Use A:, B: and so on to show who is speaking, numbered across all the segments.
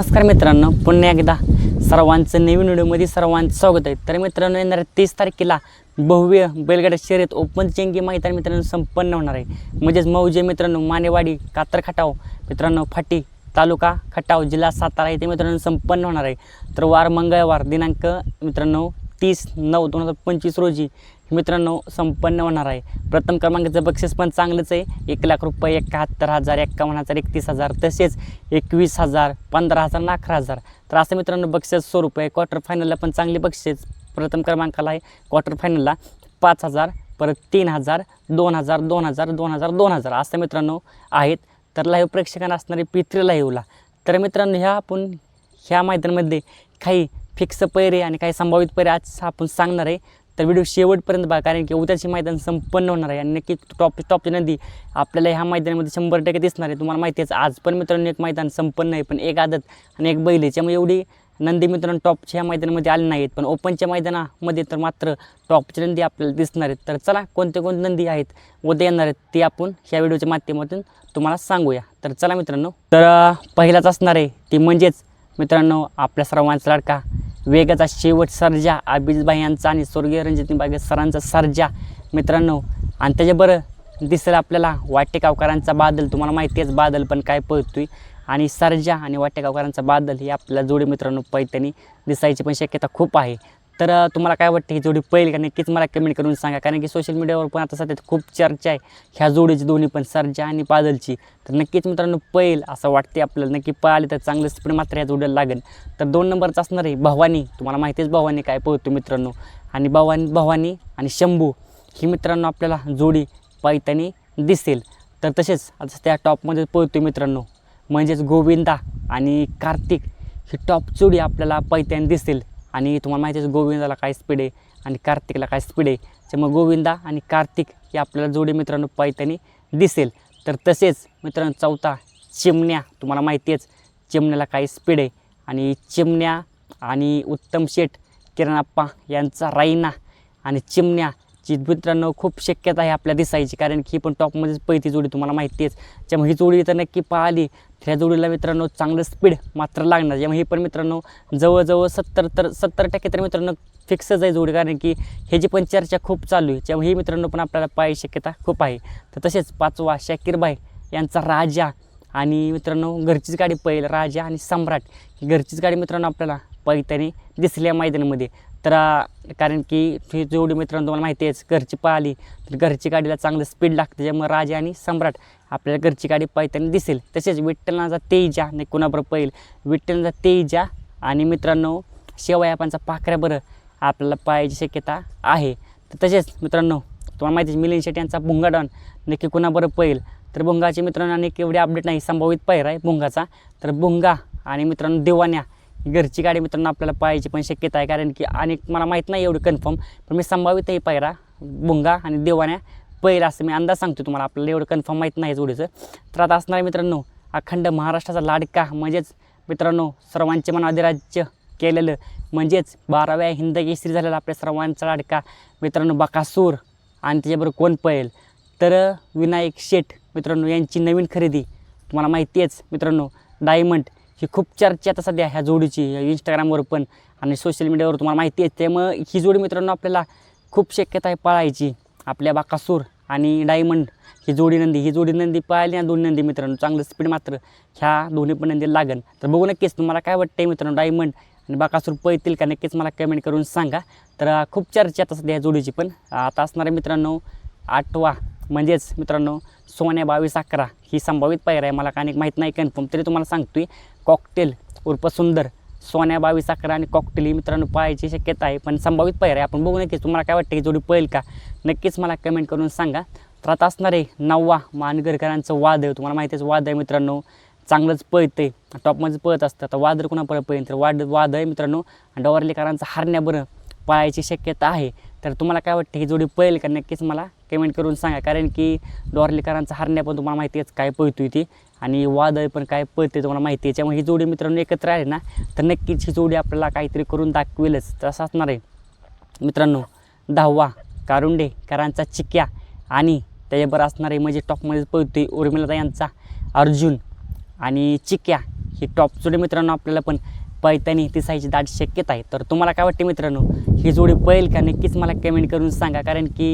A: नमस्कार मित्रांनो पुन्हा एकदा सर्वांचं नवीन व्हिडिओमध्ये सर्वांचं स्वागत आहे. तर मित्रांनो येणाऱ्या तीस तारखेला भव्य बैलगाडा शर्यत ओपन चेंगी मैदान मित्रांनो संपन्न होणार आहे. म्हणजेच मौजे मित्रांनो मानेवाडी कातर खटाव मित्रांनो फाटी तालुका खटाव जिल्हा सातारा येथे मित्रांनो संपन्न होणार आहे. तर वार मंगळवार दिनांक मित्रांनो तीस नऊ दोन हजार पंचवीस रोजी मित्रांनो संपन्न होणार आहे. प्रथम क्रमांकाचं बक्षीस पण चांगलंच आहे. एक लाख रुपये एकाहत्तर हजार एक्कावन्न हजार एकतीस हजार तसेच एकवीस हजार पंधरा हजार आणि अकरा हजार. तर असं मित्रांनो बक्षीस स्वरूप आहे. क्वार्टर फायनलला पण चांगली बक्षीस प्रथम क्रमांकाला आहे. क्वार्टर फायनलला पाच हजार परत तीन हजार दोन हजार दोन हजार दोन हजार दोन हजार असं मित्रांनो आहेत. तर लाईव्ह प्रेक्षकांना असणारे पित्री लाईव्हला तर मित्रांनो ह्या आपण ह्या मैदानामध्ये काही फिक्स पैरे आणि काही संभावित पैरे आज आपण सांगणार आहे. तर व्हिडिओ शेवटपर्यंत बघा कारण की उद्याचे मैदान संपन्न होणार आहे. आणि नक्की टॉप टॉपची नदी आपल्याला ह्या मैदानामध्ये शंभर टक्के दिसणार आहे. तुम्हाला माहिती आहे आज पण मित्रांनो एक मैदान संपन्न आहे पण एक आदत आणि एक बैल आहे. त्यामुळे एवढी नंदी मित्रांनो टॉपच्या मैदानामध्ये आले नाहीत पण ओपनच्या मैदानामध्ये तर मात्र टॉपची नंदी आपल्याला दिसणार आहेत. तर चला कोणते कोणते नंदी आहेत उद्या येणार आहेत ते आपण ह्या व्हिडिओच्या माध्यमातून तुम्हाला सांगूया. तर चला मित्रांनो तर पहिलाच असणार आहे ती म्हणजेच मित्रांनो आपल्या सर्वांचा लाडका वेगाचा शेवट सर्जा अभिजबाई यांचा आणि स्वर्गीय रणजित बागे सरांचा सर्जा. मित्रांनो आणि त्याच्या बरं दिसेल आपल्याला वाटेगावकरांचा बादल. तुम्हाला माहिती आहेच बादल पण काय पळतोय. आणि सर्जा आणि वाटेगावकरांचा बादल ही आपल्याला जोडी मित्रांनो पैठणी दिसायची पण शक्यता खूप आहे. तर तुम्हाला काय वाटतं ही जोडी पहिली का? नक्कीच मला कमेंट करून सांगा. कारण की सोशल मीडियावर पण आता सध्या खूप चर्चा आहे. ह्या जोडीची दोन्ही पण सरजा आणि पादलची तर नक्कीच मित्रांनो पहिल असं वाटते आपल्याला. नक्की पळाली तर चांगलं स्पीड मात्र या जोडीला लागेल. तर दोन नंबरचं असणार आहे भवानी. तुम्हाला माहिती आहेच भवानी काय पळतो मित्रांनो. आणि भवानी भवानी आणि शंभू ही मित्रांनो आपल्याला जोडी पैतानी दिसेल. तर तसेच आता त्या टॉपमध्ये पळतो मित्रांनो. म्हणजेच गोविंदा आणि कार्तिक ही टॉप जोडी आपल्याला पैत्याने दिसेल. आणि तुम्हाला माहिती आहे गोविंदाला काय स्पीड आहे आणि कार्तिकला काय स्पीड आहे. त्यामुळे गोविंदा आणि कार्तिक हे आपल्याला जोडी मित्रांनो पैत्याने दिसेल. तर तसेच मित्रांनो चौथा चिमण्या तुम्हाला माहिती आहेच चिमण्याला काय स्पीड आहे. आणि चिमण्या आणि उत्तम शेठ किरणाप्पा यांचा राईना आणि चिमण्याची मित्रांनो खूप शक्यता आहे आपल्या दिसायची कारण की ही पण टॉपमध्येच पहिली जोडी तुम्हाला माहिती आहेच. त्यामुळे ही जोडी तर नक्की पाहिली. ह्या जोडीला मित्रांनो चांगलं स्पीड मात्र लागणार. त्यामुळे हे पण मित्रांनो जवळजवळ सत्तर तर सत्तर टक्के तर मित्रांनो फिक्सच आहे जोडी. कारण की ह्याची पण चर्चा खूप चालू आहे त्यामुळे हे मित्रांनो पण आपल्याला पाहायची शक्यता खूप आहे. तर तसेच पाचवा शाकीरबाई यांचा राजा आणि मित्रांनो घरचीच गाडी पहिल राजा आणि सम्राट. ही घरचीच गाडी मित्रांनो आपल्याला पैतानी दिसल्या मैदानामध्ये. तर कारण की ही जोडी मित्रांनो तुम्हाला माहिती आहेच घरची पाहिली तर घरची गाडीला चांगलं स्पीड लागते त्याच्यामुळे राजा आणि सम्राट आपल्याला घरची गाडी पैतानी दिसेल. तसेच विठ्ठलनाचा तेजा नाही कुणाबरोबर पहिल? विठ्ठलनाचा तेजा आणि मित्रांनो शेवयापांचा पाखऱ्या बरं आपल्याला पाहायची शक्यता आहे. तर तसेच मित्रांनो तुम्हाला माहिती आहे मिलिंद शेट्टी यांचा भुंगाडॉन नक्की कुणाबरोबर पहिल? तर भुंगाचे मित्रांनो अनेक एवढी अपडेट नाही संभावित पैर आहे भुंगाचा तर भुंगा आणि मित्रांनो दिवाण्या घरची गाडी मित्रांनो आपल्याला पाहायची पण शक्यता आहे कारण की अनेक मला माहीत नाही एवढं कन्फर्म पण मी संभावित आहे पायरा भुंगा आणि देवाण्या. पहिला असं मी अंदाज सांगतो तुम्हाला आपल्याला एवढं कन्फर्म माहीत नाही जोडीचं. तर आता असणार मित्रांनो अखंड महाराष्ट्राचा लाडका म्हणजेच मित्रांनो सर्वांचे मन अधिराज्य केलेलं म्हणजेच बाराव्या हिंद केसरी झालेला आपल्या सर्वांचा लाडका मित्रांनो बकासूर. आणि त्याच्याबरोबर कोण पळेल? तर विनायक शेठ मित्रांनो यांची नवीन खरेदी तुम्हाला माहिती आहेच मित्रांनो डायमंड. ही खूप चर्चा आता सध्या ह्या जोडीची इंस्टाग्रामवर पण आणि सोशल मीडियावर तुम्हाला माहिती आहे. त्यामुळं ही जोडी मित्रांनो आपल्याला खूप शक्यता आहे पाळायची. आपल्या बाकासूर आणि डायमंड ही जोडी नंदी ही जोडी नंदी पळाली ना दोन्ही नंदी मित्रांनो. चांगलं स्पीड मात्र ह्या दोन्ही पण नंदी लागन तर बघू नक्कीच तुम्हाला काय वाटतंय मित्रांनो डायमंड आणि बाकासूर पळतील का? नक्कीच मला कमेंट करून सांगा. तर खूप चर्चा आता सध्या ह्या जोडीची पण. आता असणारे मित्रांनो आठवा म्हणजेच मित्रांनो सोन्या बावीस अकरा ही संभावित पायर आहे. मला अनेक माहीत नाही कन्फर्म तरी तुम्हाला सांगतोय. कॉकटेल उर्फ सुंदर. सोन्या बावीस अकरा आणि कॉकटेल ही मित्रांनो पाहायची शक्यता आहे पण संभावित पायर आहे. आपण बघू नक्कीच तुम्हाला काय वाटतं की जोडी पळेल का? नक्कीच मला कमेंट करून सांगा. तर आता असणार आहे नववा मानगरकरांचं वादळ. तुम्हाला वाद आहे मित्रांनो. चांगलंच पळतं आहे टॉपमध्ये पळत असतं. तर वादळ कुणापर्यंत पळेल? तर वाद वाद आहे मित्रांनो डवरलेकरांचं हारण्या बरं पळायची शक्यता आहे. तर तुम्हाला काय वाटतं ही जोडी पळेल का? नक्कीच मला कमेंट करून सांगा. कारण की डॉर्लेकरांचा हरण्या पण तुम्हाला माहिती आहेच काय पळतोय ती. आणि वादळ पण काय पळते तुम्हाला माहिती आहे. त्यामुळे ही जोडी मित्रांनो एकत्र आहे ना तर नक्कीच ही जोडी आपल्याला काहीतरी करून दाखवेलच. तसं असणार आहे. मित्रांनो दहावा कारुंडे करांचा चिक्या आणि त्याच्याबरोबर असणारे म्हणजे टॉपमध्ये पळतोय उर्मिलता यांचा अर्जुन आणि चिक्या. ही टॉप जोडी मित्रांनो आपल्याला पण पैतानी दिसायची दाट शक्यता आहे. तर तुम्हाला काय वाटते मित्रांनो? ही जोडी पळेल का? नक्कीच मला कमेंट करून सांगा. कारण की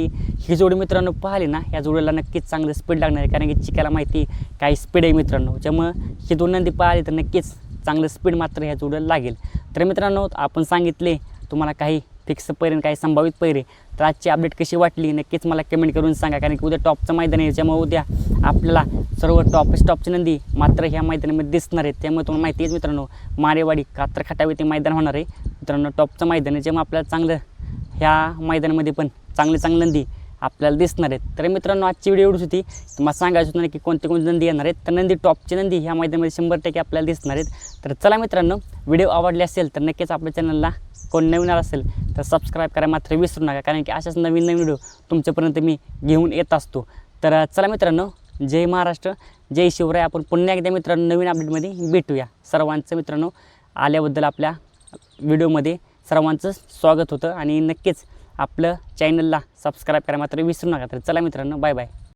A: ही जोडी मित्रांनो पाहिली ना ह्या जोडीला नक्कीच चांगलं स्पीड लागणार आहे. कारण की चिकाला माहिती काही स्पीड आहे मित्रांनो. त्यामुळं ही दोन नंदी पाहिली तर नक्कीच चांगलं स्पीड मात्र ह्या जोडीला लागेल. तर मित्रांनो आपण सांगितले तुम्हाला काही फिक्स पैरे काही संभावित पैरे. तर आजची अपडेट कशी वाटली? नक्कीच मला कमेंट करून सांगा. कारण की उद्या टॉपचं मैदान आहे त्यामुळे उद्या आपल्याला सर्व टॉप टॉपची नंदी मात्र ह्या मैदानामध्ये दिसणार आहेत त्यामुळे तुम्हाला माहिती आहे मित्रांनो मारेवाडी कात्रखटावे ते मैदान होणार आहे. मित्रांनो टॉपचं मैदान आहे जेव्हा आपल्याला चांगलं ह्या मैदानामध्ये पण चांगली चांगली नंदी आपल्याला दिसणार आहेत तर मित्रांनो आजची व्हिडिओ एवढीच होती. तुम्हाला सांगायचं होतं ना की कोणते कोणती नंदी येणार आहेत. तर नंदी टॉपची नंदी ह्या मैदानामध्ये शंभर टक्के आपल्याला दिसणार आहेत. तर चला मित्रांनो व्हिडिओ आवडले असेल तर नक्कीच आपल्या चॅनलला कोण नवीन आला असेल तर सबस्क्राईब करा. मात्र विसरू नका कारण की अशाच नवीन नवीन व्हिडिओ तुमच्यापर्यंत मी घेऊन येत असतो. तर चला मित्रांनो जय महाराष्ट्र जय शिवराय. आपण पुन्हा एकदा मित्रांनो नवीन अपडेटमध्ये भेटूया. सर्वांचं मित्रांनो आल्याबद्दल आपल्या व्हिडिओमध्ये सर्वांचं स्वागत होतं. आणि नक्कीच आपलं चॅनलला सबस्क्राईब करा मात्र विसरू नका. तर चला मित्रांनो बाय बाय